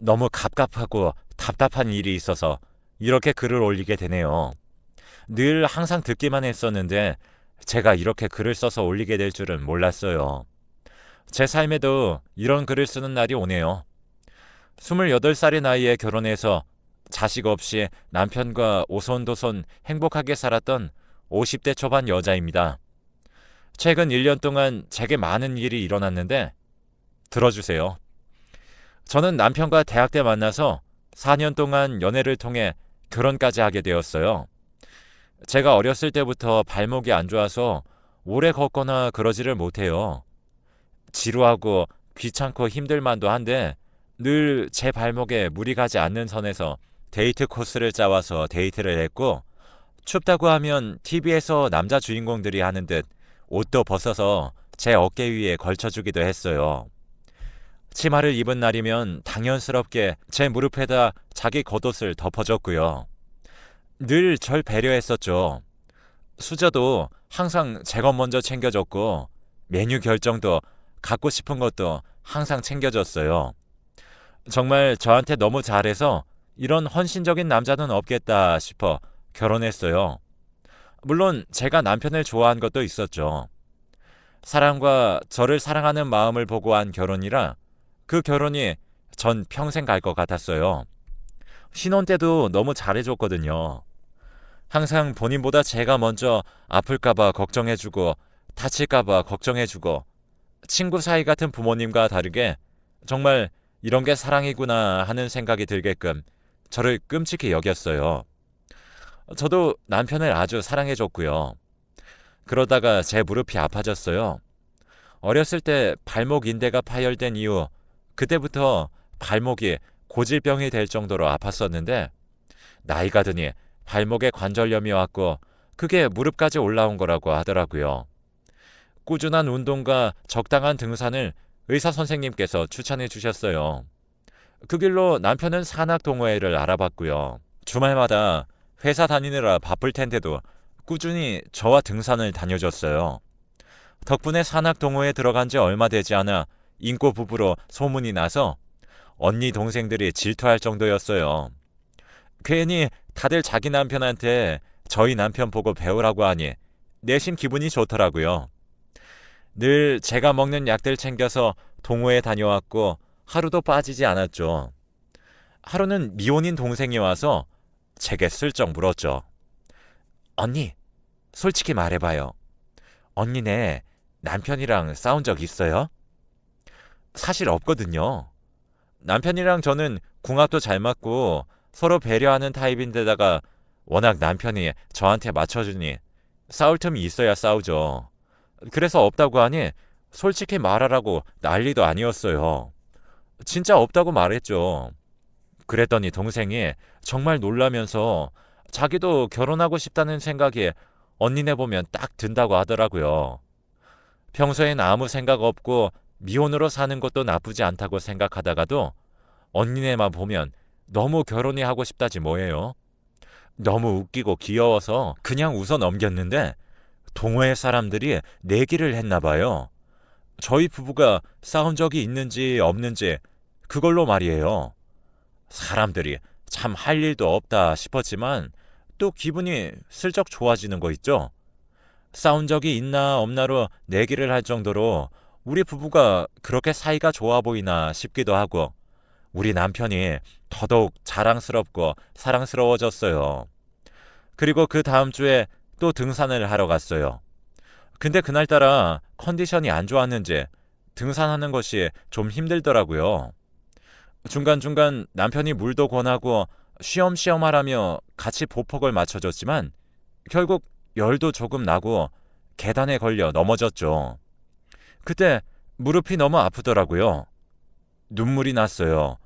너무 갑갑하고 답답한 일이 있어서 이렇게 글을 올리게 되네요. 늘 항상 듣기만 했었는데 제가 이렇게 글을 써서 올리게 될 줄은 몰랐어요. 제 삶에도 이런 글을 쓰는 날이 오네요. 28살의 나이에 결혼해서 자식 없이 남편과 오손도손 행복하게 살았던 50대 초반 여자입니다. 최근 1년 동안 제게 많은 일이 일어났는데 들어주세요. 저는 남편과 대학 때 만나서 4년 동안 연애를 통해 결혼까지 하게 되었어요. 제가 어렸을 때부터 발목이 안 좋아서 오래 걷거나 그러지를 못해요. 지루하고 귀찮고 힘들만도 한데 늘 제 발목에 무리 가지 않는 선에서 데이트 코스를 짜와서 데이트를 했고 춥다고 하면 TV에서 남자 주인공들이 하는 듯 옷도 벗어서 제 어깨 위에 걸쳐주기도 했어요. 치마를 입은 날이면 당연스럽게 제 무릎에다 자기 겉옷을 덮어줬고요. 늘 절 배려했었죠. 수저도 항상 제 것 먼저 챙겨줬고 메뉴 결정도 갖고 싶은 것도 항상 챙겨줬어요. 정말 저한테 너무 잘해서 이런 헌신적인 남자는 없겠다 싶어 결혼했어요. 물론 제가 남편을 좋아한 것도 있었죠. 사랑과 저를 사랑하는 마음을 보고 한 결혼이라 그 결혼이 전 평생 갈 것 같았어요. 신혼 때도 너무 잘해줬거든요. 항상 본인보다 제가 먼저 아플까봐 걱정해주고 다칠까봐 걱정해주고 친구 사이 같은 부모님과 다르게 정말 이런 게 사랑이구나 하는 생각이 들게끔 저를 끔찍히 여겼어요. 저도 남편을 아주 사랑해줬고요. 그러다가 제 무릎이 아파졌어요. 어렸을 때 발목 인대가 파열된 이후 그때부터 발목이 고질병이 될 정도로 아팠었는데 나이가 드니 발목에 관절염이 왔고 그게 무릎까지 올라온 거라고 하더라고요. 꾸준한 운동과 적당한 등산을 의사 선생님께서 추천해 주셨어요. 그 길로 남편은 산악 동호회를 알아봤고요. 주말마다 회사 다니느라 바쁠 텐데도 꾸준히 저와 등산을 다녀줬어요. 덕분에 산악 동호회에 들어간 지 얼마 되지 않아 인꼬 부부로 소문이 나서 언니 동생들이 질투할 정도였어요. 괜히 다들 자기 남편한테 저희 남편 보고 배우라고 하니 내심 기분이 좋더라고요. 늘 제가 먹는 약들 챙겨서 동호회 다녀왔고 하루도 빠지지 않았죠. 하루는 미혼인 동생이 와서 제게 슬쩍 물었죠. 언니, 솔직히 말해봐요. 언니네 남편이랑 싸운 적 있어요? 사실 없거든요. 남편이랑 저는 궁합도 잘 맞고 서로 배려하는 타입인데다가 워낙 남편이 저한테 맞춰주니 싸울 틈이 있어야 싸우죠. 그래서 없다고 하니 솔직히 말하라고 난리도 아니었어요. 진짜 없다고 말했죠. 그랬더니 동생이 정말 놀라면서 자기도 결혼하고 싶다는 생각이 언니네 보면 딱 든다고 하더라고요. 평소엔 아무 생각 없고 미혼으로 사는 것도 나쁘지 않다고 생각하다가도 언니네만 보면 너무 결혼이 하고 싶다지 뭐예요. 너무 웃기고 귀여워서 그냥 웃어 넘겼는데 동호회 사람들이 내기를 했나 봐요. 저희 부부가 싸운 적이 있는지 없는지 그걸로 말이에요. 사람들이 참 할 일도 없다 싶었지만 또 기분이 슬쩍 좋아지는 거 있죠. 싸운 적이 있나 없나로 내기를 할 정도로 우리 부부가 그렇게 사이가 좋아 보이나 싶기도 하고 우리 남편이 더더욱 자랑스럽고 사랑스러워졌어요. 그리고 그 다음 주에 또 등산을 하러 갔어요. 근데 그날따라 컨디션이 안 좋았는지 등산하는 것이 좀 힘들더라고요. 중간중간 남편이 물도 권하고 쉬엄쉬엄 하라며 같이 보폭을 맞춰줬지만 결국 열도 조금 나고 계단에 걸려 넘어졌죠. 그때 무릎이 너무 아프더라고요. 눈물이 났어요.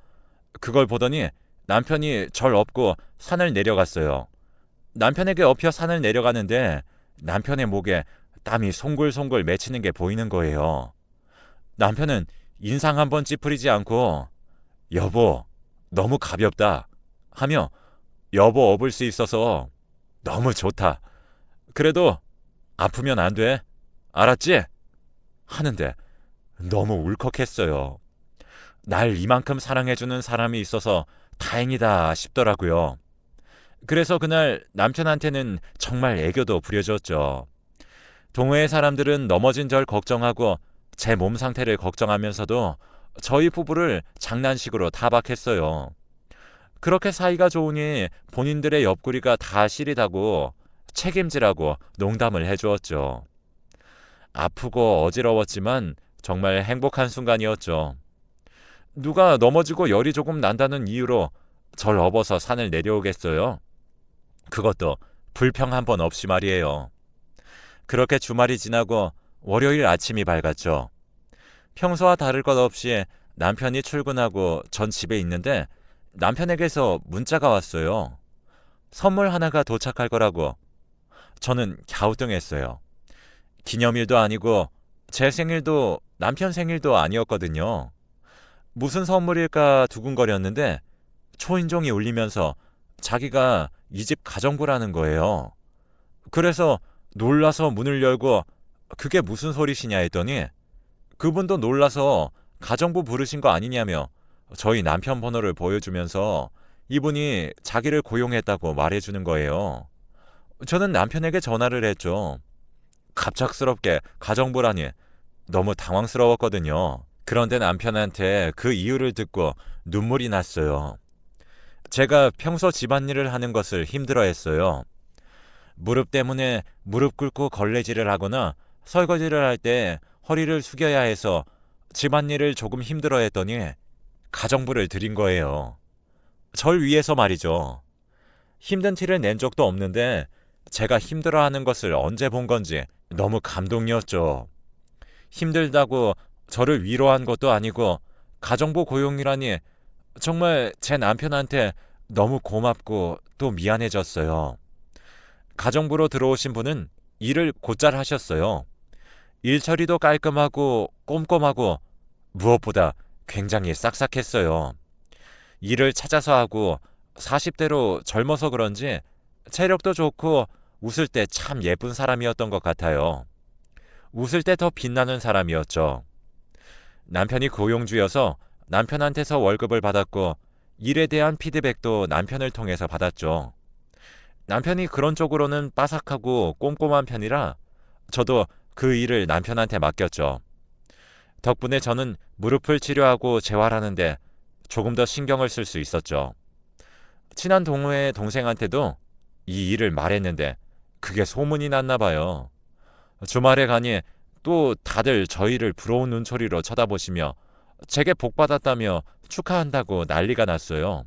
그걸 보더니 남편이 절 업고 산을 내려갔어요. 남편에게 엎여 산을 내려가는데 남편의 목에 땀이 송글송글 맺히는 게 보이는 거예요. 남편은 인상 한번 찌푸리지 않고 여보, 너무 가볍다 하며 여보 업을 수 있어서 너무 좋다. 그래도 아프면 안 돼. 알았지? 하는데 너무 울컥했어요. 날 이만큼 사랑해주는 사람이 있어서 다행이다 싶더라고요. 그래서 그날 남편한테는 정말 애교도 부려줬죠. 동호회 사람들은 넘어진 절 걱정하고 제 몸 상태를 걱정하면서도 저희 부부를 장난식으로 타박했어요. 그렇게 사이가 좋으니 본인들의 옆구리가 다 시리다고 책임지라고 농담을 해주었죠. 아프고 어지러웠지만 정말 행복한 순간이었죠. 누가 넘어지고 열이 조금 난다는 이유로 절 업어서 산을 내려오겠어요? 그것도 불평 한 번 없이 말이에요. 그렇게 주말이 지나고 월요일 아침이 밝았죠. 평소와 다를 것 없이 남편이 출근하고 전 집에 있는데 남편에게서 문자가 왔어요. 선물 하나가 도착할 거라고. 저는 갸우뚱했어요. 기념일도 아니고 제 생일도 남편 생일도 아니었거든요. 무슨 선물일까 두근거렸는데 초인종이 울리면서 자기가 이 집 가정부라는 거예요. 그래서 놀라서 문을 열고 그게 무슨 소리시냐 했더니 그분도 놀라서 가정부 부르신 거 아니냐며 저희 남편 번호를 보여주면서 이분이 자기를 고용했다고 말해주는 거예요. 저는 남편에게 전화를 했죠. 갑작스럽게 가정부라니 너무 당황스러웠거든요. 그런데 남편한테 그 이유를 듣고 눈물이 났어요. 제가 평소 집안일을 하는 것을 힘들어 했어요. 무릎 때문에 무릎 꿇고 걸레질을 하거나 설거지를 할 때 허리를 숙여야 해서 집안일을 조금 힘들어 했더니 가정부를 드린 거예요. 절 위해서 말이죠. 힘든 티를 낸 적도 없는데 제가 힘들어하는 것을 언제 본 건지 너무 감동이었죠. 힘들다고 저를 위로한 것도 아니고 가정부 고용이라니 정말 제 남편한테 너무 고맙고 또 미안해졌어요. 가정부로 들어오신 분은 일을 곧잘 하셨어요. 일 처리도 깔끔하고 꼼꼼하고 무엇보다 굉장히 싹싹했어요. 일을 찾아서 하고 40대로 젊어서 그런지 체력도 좋고 웃을 때 참 예쁜 사람이었던 것 같아요. 웃을 때 더 빛나는 사람이었죠. 남편이 고용주여서 남편한테서 월급을 받았고 일에 대한 피드백도 남편을 통해서 받았죠. 남편이 그런 쪽으로는 빠삭하고 꼼꼼한 편이라 저도 그 일을 남편한테 맡겼죠. 덕분에 저는 무릎을 치료하고 재활하는데 조금 더 신경을 쓸 수 있었죠. 친한 동호회 동생한테도 이 일을 말했는데 그게 소문이 났나 봐요. 주말에 가니 또 다들 저희를 부러운 눈초리로 쳐다보시며 제게 복 받았다며 축하한다고 난리가 났어요.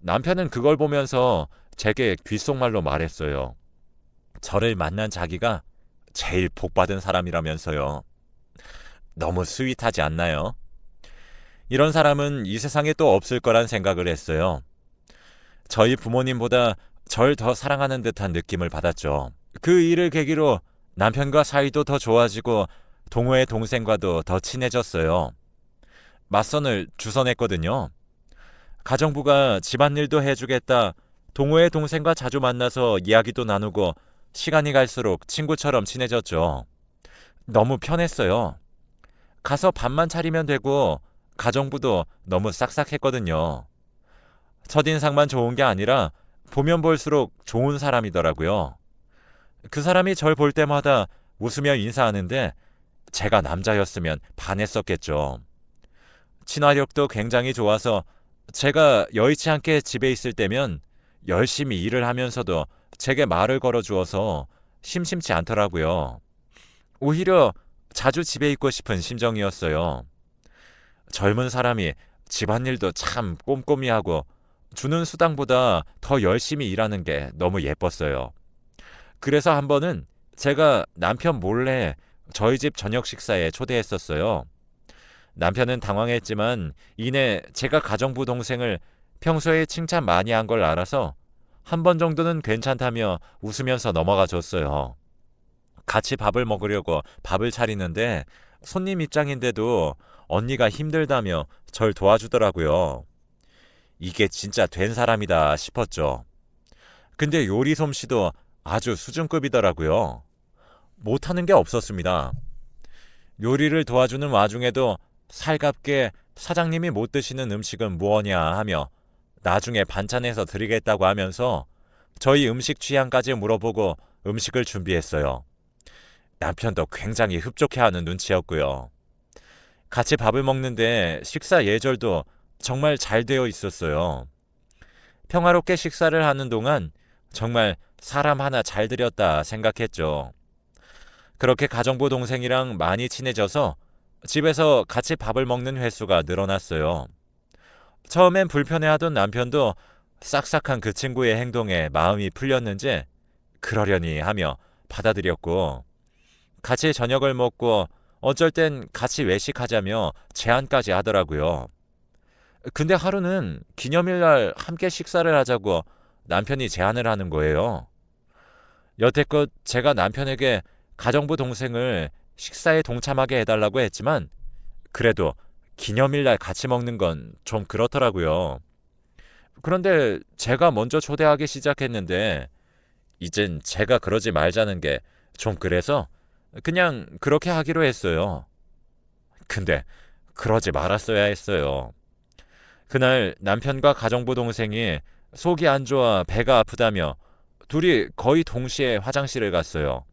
남편은 그걸 보면서 제게 귓속말로 말했어요. 저를 만난 자기가 제일 복 받은 사람이라면서요. 너무 스윗하지 않나요? 이런 사람은 이 세상에 또 없을 거란 생각을 했어요. 저희 부모님보다 절 더 사랑하는 듯한 느낌을 받았죠. 그 일을 계기로 남편과 사이도 더 좋아지고 동호회 동생과도 더 친해졌어요. 맞선을 주선했거든요. 가정부가 집안일도 해주겠다. 동호회 동생과 자주 만나서 이야기도 나누고 시간이 갈수록 친구처럼 친해졌죠. 너무 편했어요. 가서 밥만 차리면 되고 가정부도 너무 싹싹했거든요. 첫인상만 좋은 게 아니라 보면 볼수록 좋은 사람이더라고요. 그 사람이 절 볼 때마다 웃으며 인사하는데 제가 남자였으면 반했었겠죠. 친화력도 굉장히 좋아서 제가 여의치 않게 집에 있을 때면 열심히 일을 하면서도 제게 말을 걸어 주어서 심심치 않더라고요. 오히려 자주 집에 있고 싶은 심정이었어요. 젊은 사람이 집안일도 참 꼼꼼히 하고 주는 수당보다 더 열심히 일하는 게 너무 예뻤어요. 그래서 한 번은 제가 남편 몰래 저희 집 저녁 식사에 초대했었어요. 남편은 당황했지만 이내 제가 가정부 동생을 평소에 칭찬 많이 한 걸 알아서 한 번 정도는 괜찮다며 웃으면서 넘어가 줬어요. 같이 밥을 먹으려고 밥을 차리는데 손님 입장인데도 언니가 힘들다며 절 도와주더라고요. 이게 진짜 된 사람이다 싶었죠. 근데 요리 솜씨도 아주 수준급이더라고요. 못하는 게 없었습니다. 요리를 도와주는 와중에도 살갑게 사장님이 못 드시는 음식은 무엇냐 하며 나중에 반찬해서 드리겠다고 하면서 저희 음식 취향까지 물어보고 음식을 준비했어요. 남편도 굉장히 흡족해하는 눈치였고요. 같이 밥을 먹는데 식사 예절도 정말 잘 되어 있었어요. 평화롭게 식사를 하는 동안 정말 사람 하나 잘 들였다 생각했죠. 그렇게 가정부 동생이랑 많이 친해져서 집에서 같이 밥을 먹는 횟수가 늘어났어요. 처음엔 불편해하던 남편도 싹싹한 그 친구의 행동에 마음이 풀렸는지 그러려니 하며 받아들였고 같이 저녁을 먹고 어쩔 땐 같이 외식하자며 제안까지 하더라고요. 근데 하루는 기념일날 함께 식사를 하자고 남편이 제안을 하는 거예요. 여태껏 제가 남편에게 가정부 동생을 식사에 동참하게 해달라고 했지만 그래도 기념일날 같이 먹는 건 좀 그렇더라고요. 그런데 제가 먼저 초대하기 시작했는데 이젠 제가 그러지 말자는 게 좀 그래서 그냥 그렇게 하기로 했어요. 근데 그러지 말았어야 했어요. 그날 남편과 가정부 동생이 속이 안 좋아 배가 아프다며 둘이 거의 동시에 화장실을 갔어요.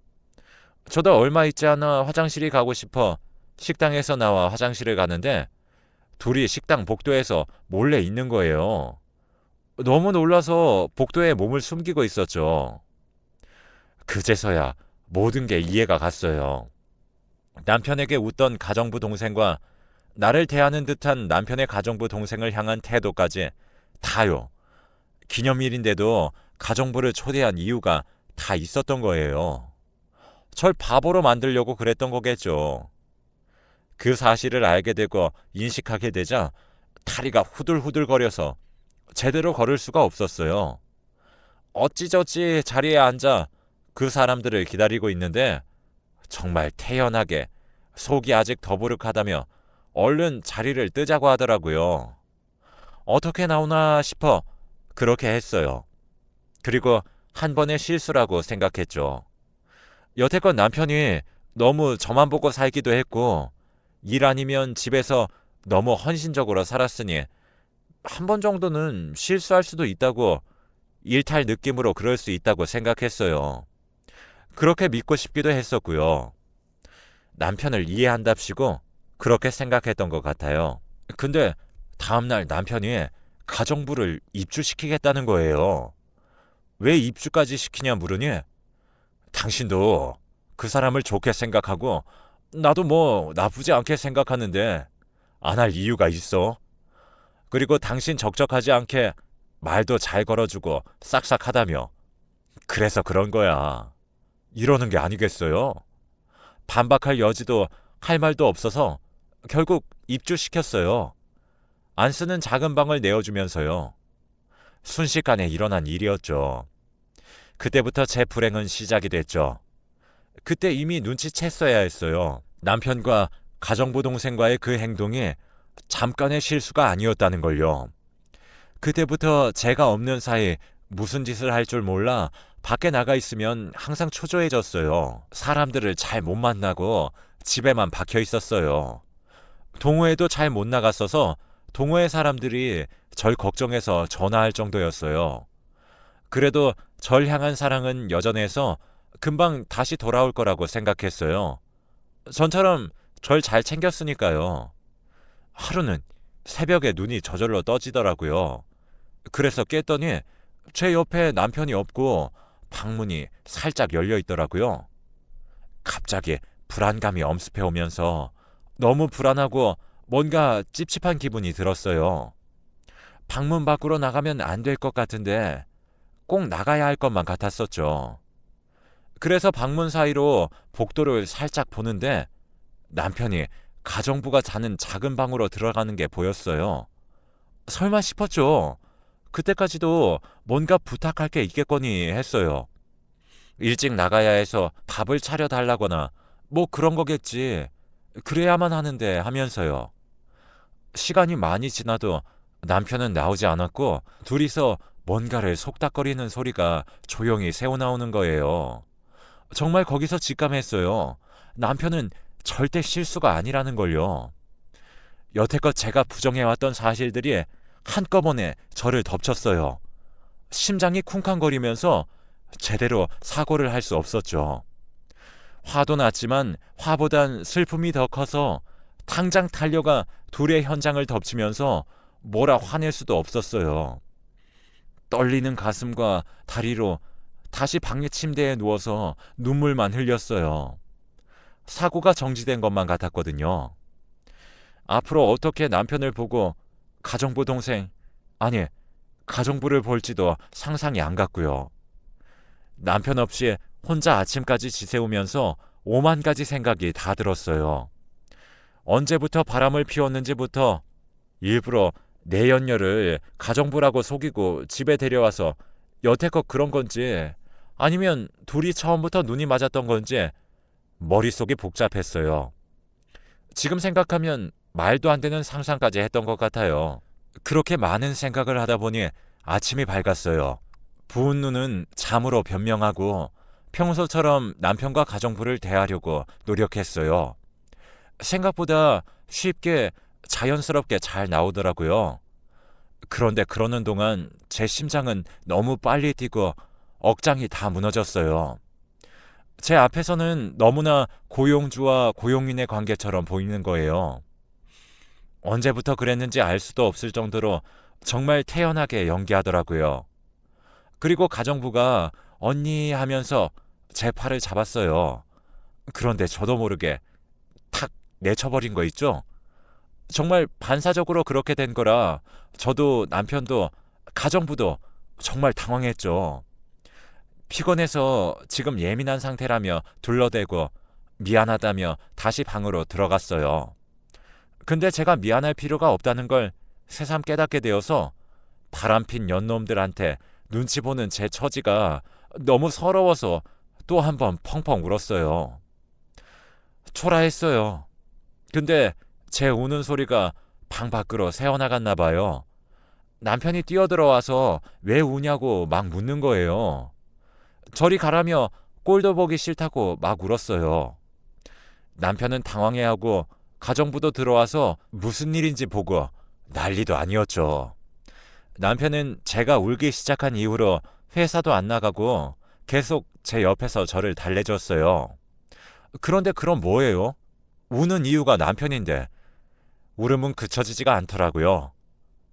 저도 얼마 있지 않아 화장실이 가고 싶어 식당에서 나와 화장실을 가는데 둘이 식당 복도에서 몰래 있는 거예요. 너무 놀라서 복도에 몸을 숨기고 있었죠. 그제서야 모든 게 이해가 갔어요. 남편에게 웃던 가정부 동생과 나를 대하는 듯한 남편의 가정부 동생을 향한 태도까지 다요. 기념일인데도 가정부를 초대한 이유가 다 있었던 거예요. 절 바보로 만들려고 그랬던 거겠죠. 그 사실을 알게 되고 인식하게 되자 다리가 후들후들거려서 제대로 걸을 수가 없었어요. 어찌저찌 자리에 앉아 그 사람들을 기다리고 있는데 정말 태연하게 속이 아직 더부룩하다며 얼른 자리를 뜨자고 하더라고요. 어떻게 나오나 싶어 그렇게 했어요. 그리고 한 번의 실수라고 생각했죠. 여태껏 남편이 너무 저만 보고 살기도 했고 일 아니면 집에서 너무 헌신적으로 살았으니 한 번 정도는 실수할 수도 있다고 일탈 느낌으로 그럴 수 있다고 생각했어요. 그렇게 믿고 싶기도 했었고요. 남편을 이해한답시고 그렇게 생각했던 것 같아요. 근데 다음날 남편이 가정부를 입주시키겠다는 거예요. 왜 입주까지 시키냐 물으니 당신도 그 사람을 좋게 생각하고 나도 뭐 나쁘지 않게 생각하는데 안 할 이유가 있어? 그리고 당신 적적하지 않게 말도 잘 걸어주고 싹싹하다며. 그래서 그런 거야. 이러는 게 아니겠어요? 반박할 여지도 할 말도 없어서 결국 입주시켰어요. 안 쓰는 작은 방을 내어주면서요. 순식간에 일어난 일이었죠. 그때부터 제 불행은 시작이 됐죠. 그때 이미 눈치챘어야 했어요. 남편과 가정부 동생과의 그 행동이 잠깐의 실수가 아니었다는 걸요. 그때부터 제가 없는 사이 무슨 짓을 할 줄 몰라 밖에 나가 있으면 항상 초조해졌어요. 사람들을 잘 못 만나고 집에만 박혀 있었어요. 동호회도 잘 못 나갔어서 동호회 사람들이 절 걱정해서 전화할 정도였어요. 그래도 절 향한 사랑은 여전해서 금방 다시 돌아올 거라고 생각했어요. 전처럼 절 잘 챙겼으니까요. 하루는 새벽에 눈이 저절로 떠지더라고요. 그래서 깼더니 제 옆에 남편이 없고 방문이 살짝 열려 있더라고요. 갑자기 불안감이 엄습해 오면서 너무 불안하고 뭔가 찝찝한 기분이 들었어요. 방문 밖으로 나가면 안 될 것 같은데 꼭 나가야 할 것만 같았었죠. 그래서 방문 사이로 복도를 살짝 보는데 남편이 가정부가 자는 작은 방으로 들어가는 게 보였어요. 설마 싶었죠. 그때까지도 뭔가 부탁할 게 있겠거니 했어요. 일찍 나가야 해서 밥을 차려 달라거나 뭐 그런 거겠지. 그래야만 하는데 하면서요. 시간이 많이 지나도 남편은 나오지 않았고 둘이서 뭔가를 속닥거리는 소리가 조용히 새어나오는 거예요. 정말 거기서 직감했어요. 남편은 절대 실수가 아니라는 걸요. 여태껏 제가 부정해왔던 사실들이 한꺼번에 저를 덮쳤어요. 심장이 쿵쾅거리면서 제대로 사고를 할 수 없었죠. 화도 났지만 화보단 슬픔이 더 커서 당장 달려가 둘의 현장을 덮치면서 뭐라 화낼 수도 없었어요. 떨리는 가슴과 다리로 다시 방의 침대에 누워서 눈물만 흘렸어요. 사고가 정지된 것만 같았거든요. 앞으로 어떻게 남편을 보고 가정부 동생, 아니, 가정부를 볼지도 상상이 안 갔고요. 남편 없이 혼자 아침까지 지새우면서 오만 가지 생각이 다 들었어요. 언제부터 바람을 피웠는지부터 일부러 내 연녀를 가정부라고 속이고 집에 데려와서 여태껏 그런 건지 아니면 둘이 처음부터 눈이 맞았던 건지 머릿속이 복잡했어요. 지금 생각하면 말도 안 되는 상상까지 했던 것 같아요. 그렇게 많은 생각을 하다 보니 아침이 밝았어요. 부은 눈은 잠으로 변명하고 평소처럼 남편과 가정부를 대하려고 노력했어요. 생각보다 쉽게 자연스럽게 잘 나오더라고요. 그런데 그러는 동안 제 심장은 너무 빨리 뛰고 억장이 다 무너졌어요. 제 앞에서는 너무나 고용주와 고용인의 관계처럼 보이는 거예요. 언제부터 그랬는지 알 수도 없을 정도로 정말 태연하게 연기하더라고요. 그리고 가정부가 언니 하면서 제 팔을 잡았어요. 그런데 저도 모르게 탁 내쳐버린 거 있죠? 정말 반사적으로 그렇게 된 거라 저도 남편도 가정부도 정말 당황했죠. 피곤해서 지금 예민한 상태라며 둘러대고 미안하다며 다시 방으로 들어갔어요. 근데 제가 미안할 필요가 없다는 걸 새삼 깨닫게 되어서 바람핀 연놈들한테 눈치 보는 제 처지가 너무 서러워서 또 한 번 펑펑 울었어요. 초라했어요. 근데 제 우는 소리가 방 밖으로 새어나갔나 봐요. 남편이 뛰어들어와서 왜 우냐고 막 묻는 거예요. 저리 가라며 꼴도 보기 싫다고 막 울었어요. 남편은 당황해하고 가정부도 들어와서 무슨 일인지 보고 난리도 아니었죠. 남편은 제가 울기 시작한 이후로 회사도 안 나가고 계속 제 옆에서 저를 달래줬어요. 그런데 그럼 뭐예요? 우는 이유가 남편인데 울음은 그쳐지지가 않더라고요.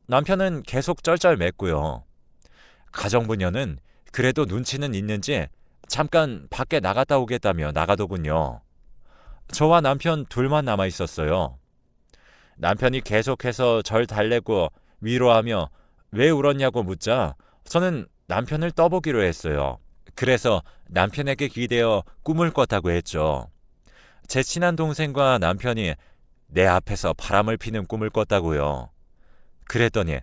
남편은 계속 쩔쩔맸고요. 가정부녀는 그래도 눈치는 있는지 잠깐 밖에 나갔다 오겠다며 나가더군요. 저와 남편 둘만 남아 있었어요. 남편이 계속해서 절 달래고 위로하며 왜 울었냐고 묻자 저는 남편을 떠보기로 했어요. 그래서 남편에게 기대어 꿈을 꿨다고 했죠. 제 친한 동생과 남편이 내 앞에서 바람을 피는 꿈을 꿨다고요. 그랬더니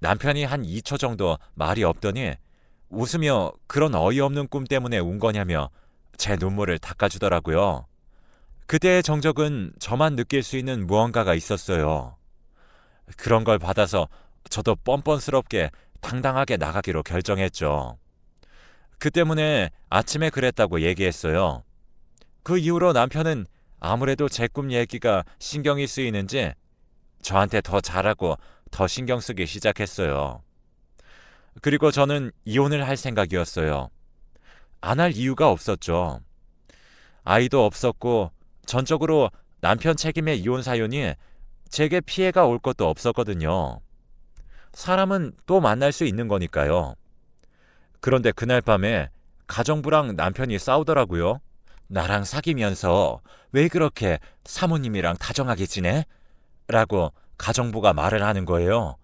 남편이 한 2초 정도 말이 없더니 웃으며 그런 어이없는 꿈 때문에 운 거냐며 제 눈물을 닦아주더라고요. 그때의 정적은 저만 느낄 수 있는 무언가가 있었어요. 그런 걸 받아서 저도 뻔뻔스럽게 당당하게 나가기로 결정했죠. 그 때문에 아침에 그랬다고 얘기했어요. 그 이후로 남편은 아무래도 제 꿈 얘기가 신경이 쓰이는지 저한테 더 잘하고 더 신경 쓰기 시작했어요. 그리고 저는 이혼을 할 생각이었어요. 안 할 이유가 없었죠. 아이도 없었고 전적으로 남편 책임의 이혼 사연이 제게 피해가 올 것도 없었거든요. 사람은 또 만날 수 있는 거니까요. 그런데 그날 밤에 가정부랑 남편이 싸우더라고요. 나랑 사귀면서 왜 그렇게 사모님이랑 다정하게 지내? 라고 가정부가 말을 하는 거예요.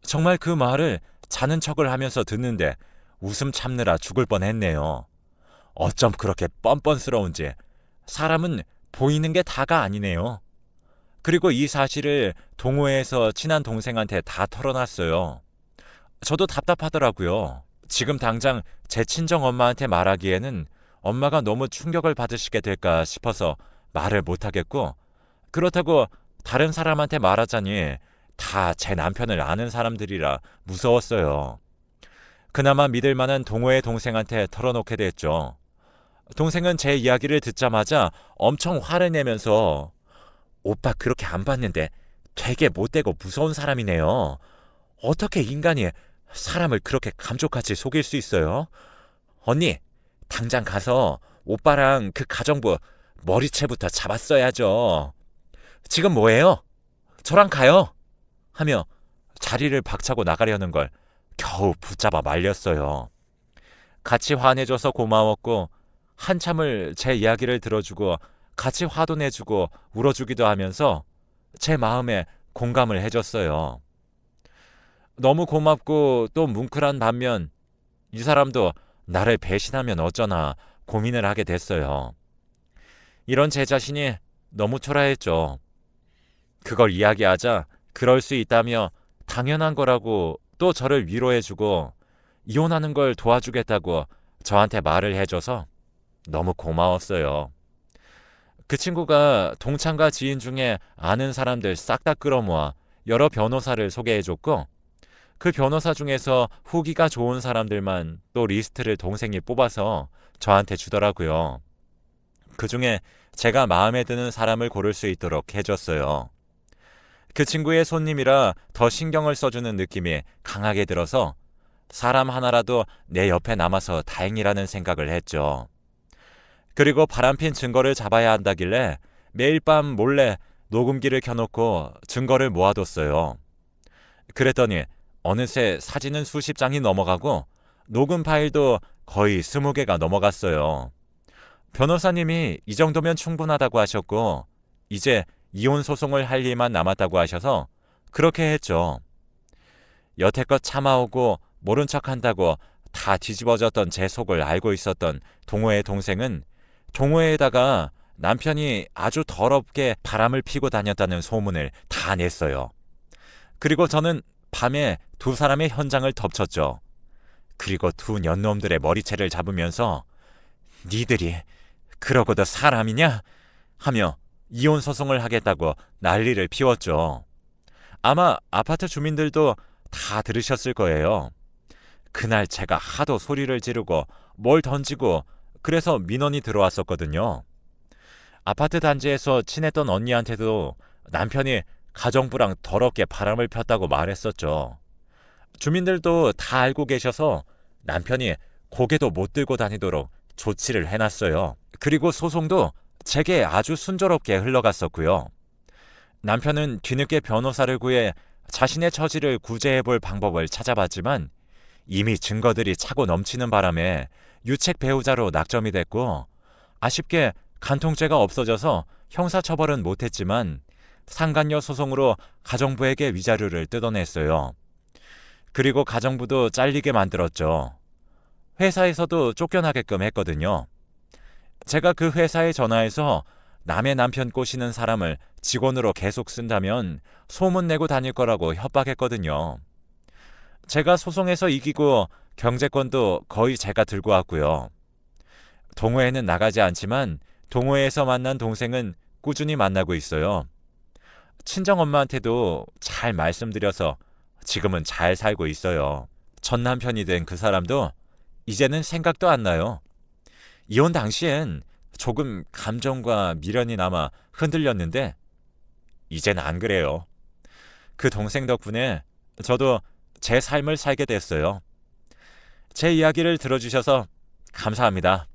정말 그 말을 자는 척을 하면서 듣는데 웃음 참느라 죽을 뻔 했네요. 어쩜 그렇게 뻔뻔스러운지 사람은 보이는 게 다가 아니네요. 그리고 이 사실을 동호회에서 친한 동생한테 다 털어놨어요. 저도 답답하더라고요. 지금 당장 제 친정 엄마한테 말하기에는 엄마가 너무 충격을 받으시게 될까 싶어서 말을 못하겠고, 그렇다고 다른 사람한테 말하자니 다 제 남편을 아는 사람들이라 무서웠어요. 그나마 믿을 만한 동호회 동생한테 털어놓게 됐죠. 동생은 제 이야기를 듣자마자 엄청 화를 내면서 오빠 그렇게 안 봤는데 되게 못되고 무서운 사람이네요. 어떻게 인간이 사람을 그렇게 감쪽같이 속일 수 있어요? 언니, 당장 가서 오빠랑 그 가정부 머리채부터 잡았어야죠. 지금 뭐해요? 저랑 가요. 하며 자리를 박차고 나가려는 걸 겨우 붙잡아 말렸어요. 같이 화내줘서 고마웠고 한참을 제 이야기를 들어주고 같이 화도 내주고 울어주기도 하면서 제 마음에 공감을 해줬어요. 너무 고맙고 또 뭉클한 반면 이 사람도 나를 배신하면 어쩌나 고민을 하게 됐어요. 이런 제 자신이 너무 초라했죠. 그걸 이야기하자 그럴 수 있다며 당연한 거라고 또 저를 위로해주고 이혼하는 걸 도와주겠다고 저한테 말을 해줘서 너무 고마웠어요. 그 친구가 동창과 지인 중에 아는 사람들 싹 다 끌어모아 여러 변호사를 소개해줬고 그 변호사 중에서 후기가 좋은 사람들만 또 리스트를 동생이 뽑아서 저한테 주더라고요. 그 중에 제가 마음에 드는 사람을 고를 수 있도록 해줬어요. 그 친구의 손님이라 더 신경을 써주는 느낌이 강하게 들어서 사람 하나라도 내 옆에 남아서 다행이라는 생각을 했죠. 그리고 바람핀 증거를 잡아야 한다길래 매일 밤 몰래 녹음기를 켜놓고 증거를 모아뒀어요. 그랬더니 어느새 사진은 수십 장이 넘어가고 녹음 파일도 거의 스무 개가 넘어갔어요. 변호사님이 이 정도면 충분하다고 하셨고 이제 이혼 소송을 할 일만 남았다고 하셔서 그렇게 했죠. 여태껏 참아오고 모른 척 한다고 다 뒤집어졌던 제 속을 알고 있었던 동호의 동생은 동호회에다가 남편이 아주 더럽게 바람을 피고 다녔다는 소문을 다 냈어요. 그리고 저는 밤에 두 사람의 현장을 덮쳤죠. 그리고 두 년놈들의 머리채를 잡으면서 니들이 그러고도 사람이냐? 하며 이혼 소송을 하겠다고 난리를 피웠죠. 아마 아파트 주민들도 다 들으셨을 거예요. 그날 제가 하도 소리를 지르고 뭘 던지고 그래서 민원이 들어왔었거든요. 아파트 단지에서 친했던 언니한테도 남편이 가정부랑 더럽게 바람을 폈다고 말했었죠. 주민들도 다 알고 계셔서 남편이 고개도 못 들고 다니도록 조치를 해놨어요. 그리고 소송도 제게 아주 순조롭게 흘러갔었고요. 남편은 뒤늦게 변호사를 구해 자신의 처지를 구제해 볼 방법을 찾아봤지만 이미 증거들이 차고 넘치는 바람에 유책 배우자로 낙점이 됐고 아쉽게 간통죄가 없어져서 형사처벌은 못했지만 상간녀 소송으로 가정부에게 위자료를 뜯어냈어요. 그리고 가정부도 잘리게 만들었죠. 회사에서도 쫓겨나게끔 했거든요. 제가 그 회사에 전화해서 남의 남편 꼬시는 사람을 직원으로 계속 쓴다면 소문 내고 다닐 거라고 협박했거든요. 제가 소송에서 이기고 경제권도 거의 제가 들고 왔고요. 동호회는 나가지 않지만 동호회에서 만난 동생은 꾸준히 만나고 있어요. 친정엄마한테도 잘 말씀드려서 지금은 잘 살고 있어요. 전 남편이 된 그 사람도 이제는 생각도 안 나요. 이혼 당시엔 조금 감정과 미련이 남아 흔들렸는데 이젠 안 그래요. 그 동생 덕분에 저도 제 삶을 살게 됐어요. 제 이야기를 들어주셔서 감사합니다.